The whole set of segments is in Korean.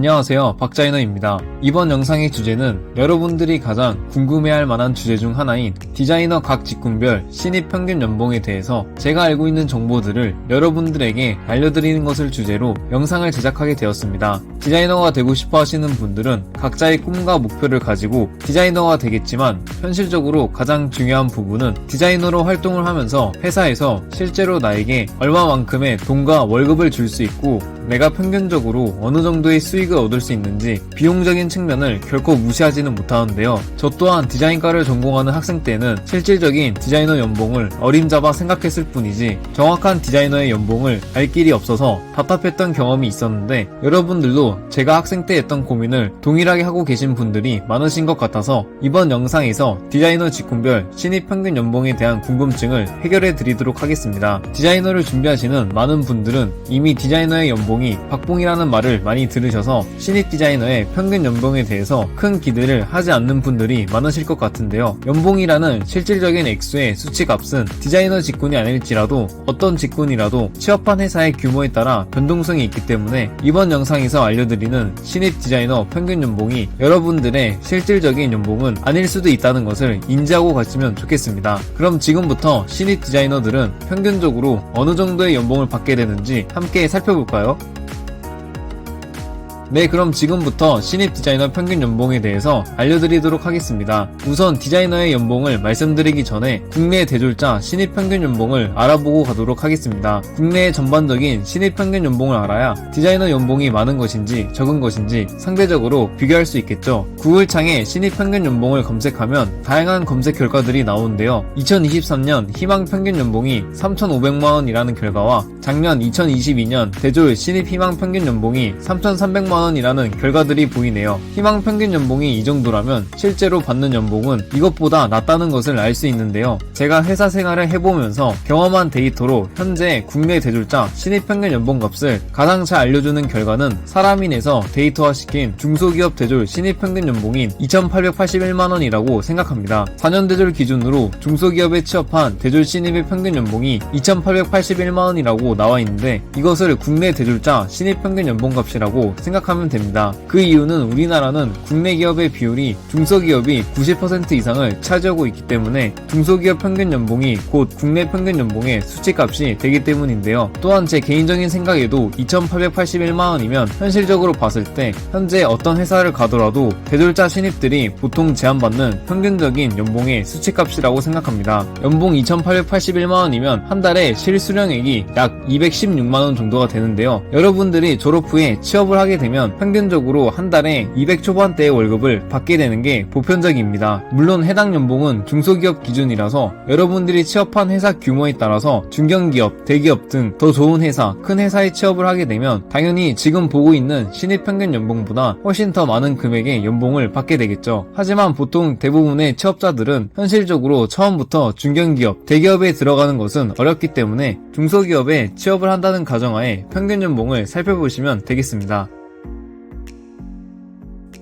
안녕하세요 박자이너입니다. 이번 영상의 주제는 여러분들이 가장 궁금해할 만한 주제 중 하나인 디자이너 각 직군별 신입 평균 연봉에 대해서 제가 알고 있는 정보들을 여러분들에게 알려드리는 것을 주제로 영상을 제작하게 되었습니다. 디자이너가 되고 싶어 하시는 분들은 각자의 꿈과 목표를 가지고 디자이너가 되겠지만 현실적으로 가장 중요한 부분은 디자이너로 활동을 하면서 회사에서 실제로 나에게 얼마만큼의 돈과 월급을 줄 수 있고 내가 평균적으로 어느 정도의 수익을 얻을 수 있는지 비용적인 측면을 결코 무시하지는 못하는데요. 저 또한 디자인과를 전공하는 학생 때는 실질적인 디자이너 연봉을 어림잡아 생각했을 뿐이지 정확한 디자이너의 연봉을 알 길이 없어서 답답했던 경험이 있었는데 여러분들도 제가 학생 때 했던 고민을 동일하게 하고 계신 분들이 많으신 것 같아서 이번 영상에서 디자이너 직군별 신입 평균 연봉에 대한 궁금증을 해결해 드리도록 하겠습니다. 디자이너를 준비하시는 많은 분들은 이미 디자이너의 연봉이 박봉이라는 말을 많이 들으셔서 신입 디자이너의 평균 연봉에 대해서 큰 기대를 하지 않는 분들이 많으실 것 같은데요. 연봉이라는 실질적인 액수의 수치값은 디자이너 직군이 아닐지라도 어떤 직군이라도 취업한 회사의 규모에 따라 변동성이 있기 때문에 이번 영상에서 알려드리는 신입 디자이너 평균 연봉이 여러분들의 실질적인 연봉은 아닐 수도 있다는 것을 인지하고 가시면 좋겠습니다. 그럼 지금부터 신입 디자이너들은 평균적으로 어느 정도의 연봉을 받게 되는지 함께 살펴볼까요? 네, 그럼 지금부터 신입 디자이너 평균 연봉에 대해서 알려드리도록 하겠습니다. 우선 디자이너의 연봉을 말씀드리기 전에 국내 대졸자 신입 평균 연봉을 알아보고 가도록 하겠습니다. 국내의 전반적인 신입 평균 연봉을 알아야 디자이너 연봉이 많은 것인지 적은 것인지 상대적으로 비교할 수 있겠죠. 구글 창에 신입 평균 연봉을 검색하면 다양한 검색 결과들이 나오는데요. 2023년 희망 평균 연봉이 3,500만원이라는 결과와 작년 2022년 대졸 신입 희망 평균 연봉이 3,300만원 원이라는 결과들이 보이네요. 희망 평균 연봉이 이 정도라면 실제로 받는 연봉은 이것보다 낮다는 것을 알 수 있는데요. 제가 회사 생활을 해보면서 경험한 데이터로 현재 국내 대졸자 신입 평균 연봉 값을 가장 잘 알려주는 결과는 사람인에서 데이터화시킨 중소기업 대졸 신입 평균 연봉인 2,881만원이라고 생각합니다. 4년 대졸 기준으로 중소기업에 취업한 대졸 신입의 평균 연봉이 2,881만원이라고 나와 있는데 이것을 국내 대졸자 신입 평균 연봉 값이라고 생각합니다. 생각하면 됩니다. 그 이유는 우리나라는 국내 기업의 비율이 중소기업이 90% 이상을 차지하고 있기 때문에 중소기업 평균 연봉이 곧 국내 평균 연봉의 수치값이 되기 때문인데요. 또한 제 개인적인 생각에도 2,881만원이면 현실적으로 봤을 때 현재 어떤 회사를 가더라도 대졸자 신입들이 보통 제한받는 평균적인 연봉의 수치값이라고 생각합니다. 연봉 2,881만원이면 한 달에 실수령액이 약 216만원 정도가 되는데요. 여러분들이 졸업 후에 취업을 하게 되면 되면 평균적으로 한 달에 200 초반대의 월급을 받게 되는 게 보편적입니다. 물론 해당 연봉은 중소기업 기준이라서 여러분들이 취업한 회사 규모에 따라서 중견기업, 대기업 등 더 좋은 회사, 큰 회사에 취업을 하게 되면 당연히 지금 보고 있는 신입 평균 연봉보다 훨씬 더 많은 금액의 연봉을 받게 되겠죠. 하지만 보통 대부분의 취업자들은 현실적으로 처음부터 중견기업, 대기업에 들어가는 것은 어렵기 때문에 중소기업에 취업을 한다는 가정하에 평균 연봉을 살펴보시면 되겠습니다.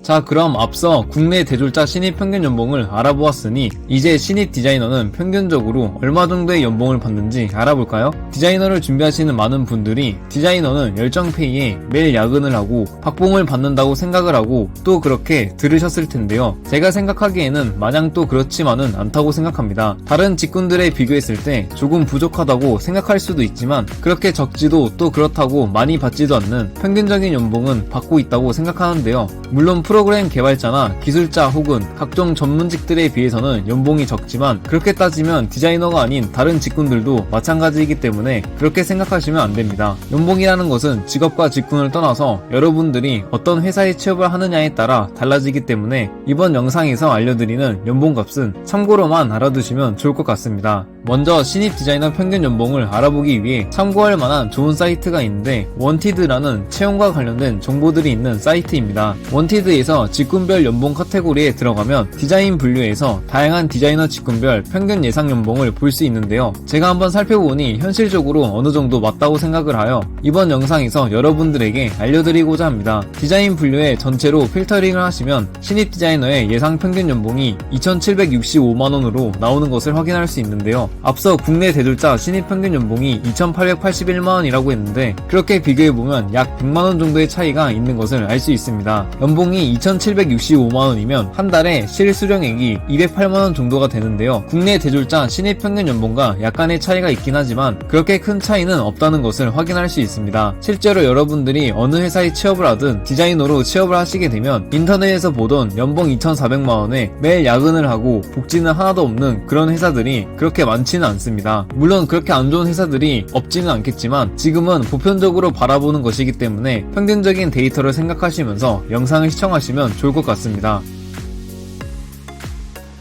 자 그럼 앞서 국내 대졸자 신입 평균 연봉을 알아보았으니 이제 신입 디자이너는 평균적으로 얼마 정도의 연봉을 받는지 알아볼까요? 디자이너를 준비하시는 많은 분들이 디자이너는 열정페이에 매일 야근을 하고 박봉을 받는다고 생각을 하고 또 그렇게 들으셨을 텐데요. 제가 생각하기에는 마냥 또 그렇지만은 않다고 생각합니다. 다른 직군들에 비교했을 때 조금 부족하다고 생각할 수도 있지만 그렇게 적지도 또 그렇다고 많이 받지도 않는 평균적인 연봉은 받고 있다고 생각하는데요. 물론 프로 프로그램 개발자나 기술자 혹은 각종 전문직들에 비해서는 연봉이 적지만 그렇게 따지면 디자이너가 아닌 다른 직군들도 마찬가지이기 때문에 그렇게 생각하시면 안 됩니다. 연봉이라는 것은 직업과 직군을 떠나서 여러분들이 어떤 회사에 취업을 하느냐에 따라 달라지기 때문에 이번 영상에서 알려드리는 연봉값은 참고로만 알아두시면 좋을 것 같습니다. 먼저 신입 디자이너 평균 연봉을 알아보기 위해 참고할 만한 좋은 사이트가 있는데 원티드라는 채용과 관련된 정보들이 있는 사이트입니다. 원티드에서 직군별 연봉 카테고리에 들어가면 디자인 분류에서 다양한 디자이너 직군별 평균 예상 연봉을 볼 수 있는데요. 제가 한번 살펴보니 현실적으로 어느 정도 맞다고 생각을 하여 이번 영상에서 여러분들에게 알려드리고자 합니다. 디자인 분류에 전체로 필터링을 하시면 신입 디자이너의 예상 평균 연봉이 2,765만원으로 나오는 것을 확인할 수 있는데요. 앞서 국내 대졸자 신입 평균 연봉이 2,881만원이라고 했는데 그렇게 비교해보면 약 100만원 정도의 차이가 있는 것을 알 수 있습니다. 연봉이 2,765만원이면 한 달에 실수령액이 208만원 정도가 되는데요. 국내 대졸자 신입 평균 연봉과 약간의 차이가 있긴 하지만 그렇게 큰 차이는 없다는 것을 확인할 수 있습니다. 실제로 여러분들이 어느 회사에 취업을 하든 디자이너로 취업을 하시게 되면 인터넷에서 보던 연봉 2,400만원에 매일 야근을 하고 복지는 하나도 없는 그런 회사들이 그렇게 많 지는 않습니다. 물론 그렇게 안 좋은 회사들이 없지는 않겠지만 지금은 보편적으로 바라보는 것이기 때문에 평균적인 데이터를 생각하시면서 영상을 시청하시면 좋을 것 같습니다.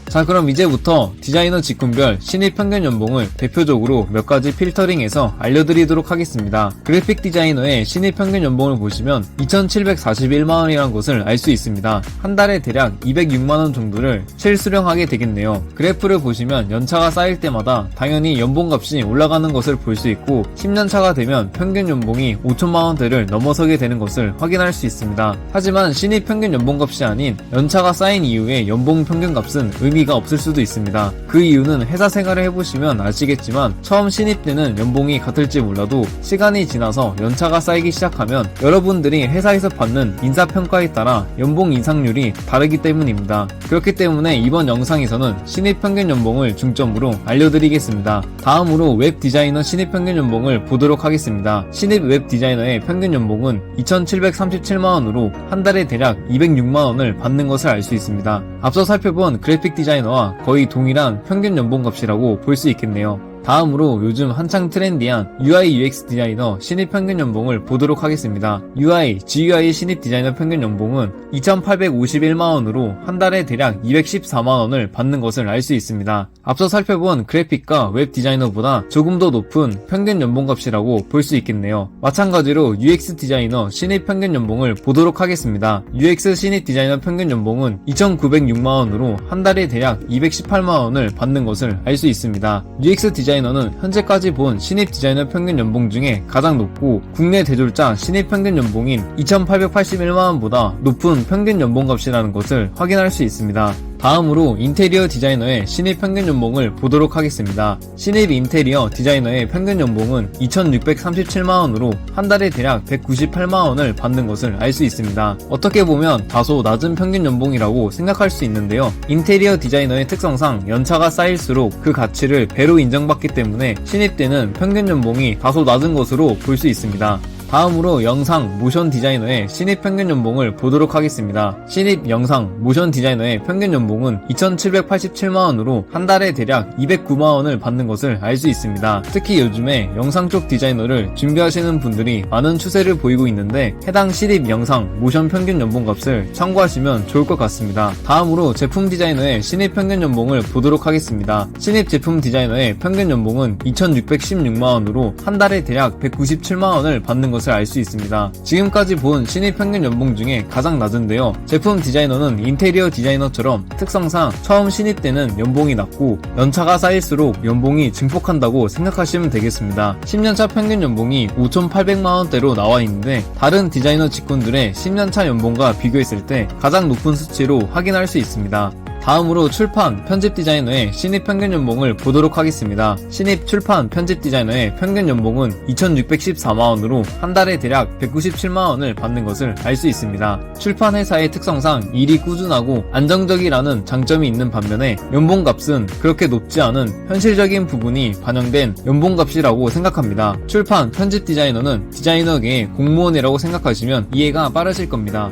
자 그럼 이제부터 디자이너 직군별 신입 평균 연봉을 대표적으로 몇 가지 필터링해서 알려드리도록 하겠습니다. 그래픽 디자이너의 신입 평균 연봉을 보시면 2,741만원이라는 것을 알 수 있습니다. 한 달에 대략 206만원 정도를 실수령하게 되겠네요. 그래프를 보시면 연차가 쌓일 때마다 당연히 연봉값이 올라가는 것을 볼 수 있고 10년차가 되면 평균 연봉이 5천만원대를 넘어서게 되는 것을 확인할 수 있습니다. 하지만 신입 평균 연봉값이 아닌 연차가 쌓인 이후에 연봉 평균값은 의미 가 없을 수도 있습니다. 그 이유는 회사 생활을 해보시면 아시겠지만 처음 신입 때는 연봉이 같을지 몰라도 시간이 지나서 연차가 쌓이기 시작하면 여러분들이 회사에서 받는 인사평가에 따라 연봉 인상률이 다르기 때문입니다. 그렇기 때문에 이번 영상에서는 신입 평균 연봉을 중점으로 알려드리겠습니다. 다음으로 웹 디자이너 신입 평균 연봉을 보도록 하겠습니다. 신입 웹 디자이너의 평균 연봉은 2,737만원으로 한 달에 대략 206만원을 받는 것을 알 수 있습니다. 앞서 살펴본 그래픽 디자이너와 거의 동일한 평균 연봉 값이라고 볼 수 있겠네요. 다음으로 요즘 한창 트렌디한 UI UX 디자이너 신입 평균 연봉을 보도록 하겠습니다. UI, GUI 신입 디자이너 평균 연봉은 2,851만원으로 한 달에 대략 214만원을 받는 것을 알 수 있습니다. 앞서 살펴본 그래픽과 웹 디자이너보다 조금 더 높은 평균 연봉값이라고 볼 수 있겠네요. 마찬가지로 UX 디자이너 신입 평균 연봉을 보도록 하겠습니다. UX 신입 디자이너 평균 연봉은 2,906만원으로 한 달에 대략 218만원을 받는 것을 알 수 있습니다. UX 디자이너 는 현재까지 본 신입 디자이너 평균 연봉 중에 가장 높고 국내 대졸자 신입 평균 연봉인 2,881만원보다 높은 평균 연봉 값이라는 것을 확인할 수 있습니다. 다음으로 인테리어 디자이너의 신입 평균 연봉을 보도록 하겠습니다. 신입 인테리어 디자이너의 평균 연봉은 2,637만원으로 한 달에 대략 198만원을 받는 것을 알 수 있습니다. 어떻게 보면 다소 낮은 평균 연봉이라고 생각할 수 있는데요. 인테리어 디자이너의 특성상 연차가 쌓일수록 그 가치를 배로 인정받기 때문에 신입 때는 평균 연봉이 다소 낮은 것으로 볼 수 있습니다. 다음으로 영상 모션 디자이너의 신입 평균 연봉을 보도록 하겠습니다. 신입 영상 모션 디자이너의 평균 연봉은 2,787만원으로 한 달에 대략 209만원을 받는 것을 알 수 있습니다. 특히 요즘에 영상 쪽 디자이너를 준비하시는 분들이 많은 추세를 보이고 있는데 해당 신입 영상 모션 평균 연봉 값을 참고하시면 좋을 것 같습니다. 다음으로 제품 디자이너의 신입 평균 연봉을 보도록 하겠습니다. 신입 제품 디자이너의 평균 연봉은 2,616만원으로 한 달에 대략 197만원을 받는 것을 알 수 있습니다. 지금까지 본 신입 평균 연봉 중에 가장 낮은데요. 제품 디자이너는 인테리어 디자이너처럼 특성상 처음 신입 때는 연봉이 낮고 연차가 쌓일수록 연봉이 증폭한다고 생각하시면 되겠습니다. 10년차 평균 연봉이 5,800만원대로 나와 있는데 다른 디자이너 직군들의 10년차 연봉과 비교했을 때 가장 높은 수치로 확인할 수 있습니다. 다음으로 출판, 편집 디자이너의 신입 평균 연봉을 보도록 하겠습니다. 신입 출판, 편집 디자이너의 평균 연봉은 2,614만원으로 한 달에 대략 197만원을 받는 것을 알 수 있습니다. 출판 회사의 특성상 일이 꾸준하고 안정적이라는 장점이 있는 반면에 연봉 값은 그렇게 높지 않은 현실적인 부분이 반영된 연봉 값이라고 생각합니다. 출판, 편집 디자이너는 디자이너계의 공무원이라고 생각하시면 이해가 빠르실 겁니다.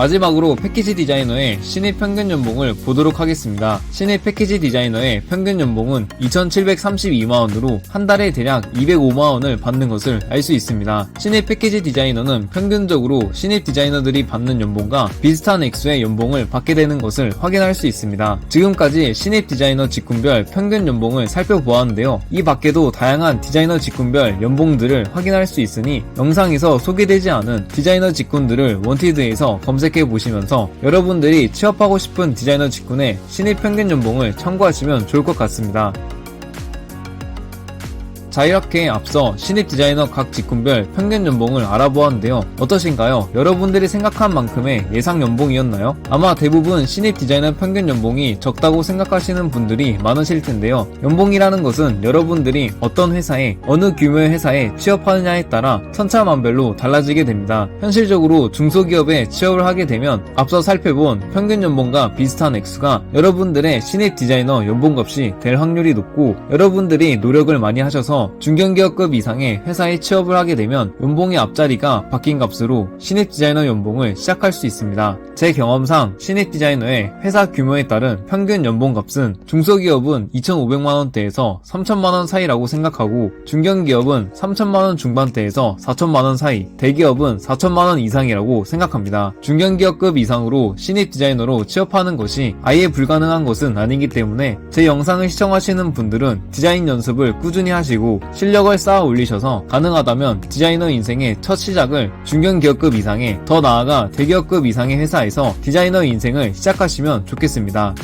마지막으로 패키지 디자이너의 신입 평균 연봉을 보도록 하겠습니다. 신입 패키지 디자이너의 평균 연봉은 2,732만원으로 한 달에 대략 205만원을 받는 것을 알 수 있습니다. 신입 패키지 디자이너는 평균적으로 신입 디자이너들이 받는 연봉과 비슷한 액수의 연봉을 받게 되는 것을 확인할 수 있습니다. 지금까지 신입 디자이너 직군별 평균 연봉을 살펴보았는데요. 이 밖에도 다양한 디자이너 직군별 연봉들을 확인할 수 있으니 영상에서 소개되지 않은 디자이너 직군들을 원티드에서 검색 해 보시면서 여러분들이 취업하고 싶은 디자이너 직군의 신입 평균 연봉을 참고하시면 좋을 것 같습니다. 자 이렇게 앞서 신입 디자이너 각 직군별 평균 연봉을 알아보았는데요. 어떠신가요? 여러분들이 생각한 만큼의 예상 연봉이었나요? 아마 대부분 신입 디자이너 평균 연봉이 적다고 생각하시는 분들이 많으실 텐데요. 연봉이라는 것은 여러분들이 어떤 회사에 어느 규모의 회사에 취업하느냐에 따라 천차만별로 달라지게 됩니다. 현실적으로 중소기업에 취업을 하게 되면 앞서 살펴본 평균 연봉과 비슷한 액수가 여러분들의 신입 디자이너 연봉값이 될 확률이 높고 여러분들이 노력을 많이 하셔서 중견기업급 이상의 회사에 취업을 하게 되면 연봉의 앞자리가 바뀐 값으로 신입 디자이너 연봉을 시작할 수 있습니다. 제 경험상 신입 디자이너의 회사 규모에 따른 평균 연봉 값은 중소기업은 2,500만원대에서 3,000만원 사이라고 생각하고 중견기업은 3,000만원 중반대에서 4,000만원 사이, 대기업은 4,000만원 이상이라고 생각합니다. 중견기업급 이상으로 신입 디자이너로 취업하는 것이 아예 불가능한 것은 아니기 때문에 제 영상을 시청하시는 분들은 디자인 연습을 꾸준히 하시고 실력을 쌓아 올리셔서 가능하다면 디자이너 인생의 첫 시작을 중견기업급 이상의 더 나아가 대기업급 이상의 회사에서 디자이너 인생을 시작하시면 좋겠습니다.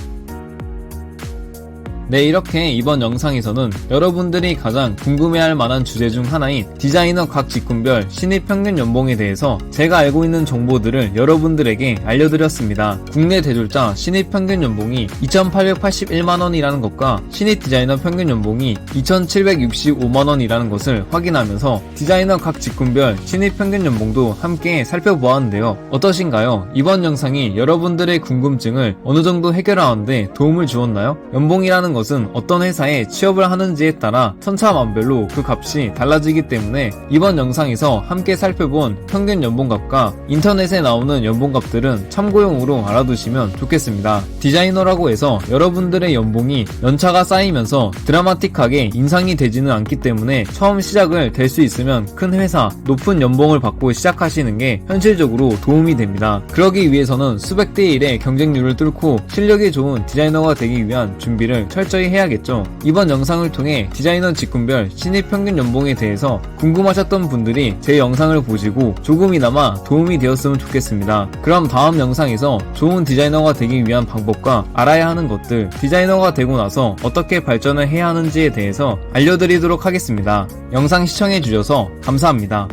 네, 이렇게 이번 영상에서는 여러분들이 가장 궁금해할 만한 주제 중 하나인 디자이너 각 직군별 신입 평균 연봉에 대해서 제가 알고 있는 정보들을 여러분들에게 알려드렸습니다. 국내 대졸자 신입 평균 연봉이 2,881만원이라는 것과 신입 디자이너 평균 연봉이 2,765만원이라는 것을 확인하면서 디자이너 각 직군별 신입 평균 연봉도 함께 살펴보았는데요. 어떠신가요? 이번 영상이 여러분들의 궁금증을 어느 정도 해결하는데 도움을 주었나요? 연봉이라는 것은 어떤 회사에 취업을 하는지에 따라 천차만별로 그 값이 달라지기 때문에 이번 영상에서 함께 살펴본 평균 연봉값과 인터넷에 나오는 연봉값들은 참고용으로 알아두시면 좋겠습니다. 디자이너라고 해서 여러분들의 연봉이 연차가 쌓이면서 드라마틱하게 인상이 되지는 않기 때문에 처음 시작을 될 수 있으면 큰 회사, 높은 연봉을 받고 시작하시는 게 현실적으로 도움이 됩니다. 그러기 위해서는 수백 대 1의 경쟁률을 뚫고 실력이 좋은 디자이너가 되기 위한 준비를 철저히 해야겠죠. 이번 영상을 통해 디자이너 직군별 신입 평균 연봉에 대해서 궁금하셨던 분들이 제 영상을 보시고 조금이나마 도움이 되었으면 좋겠습니다. 그럼 다음 영상에서 좋은 디자이너가 되기 위한 방법과 알아야 하는 것들, 디자이너가 되고 나서 어떻게 발전을 해야 하는지에 대해서 알려드리도록 하겠습니다. 영상 시청해주셔서 감사합니다.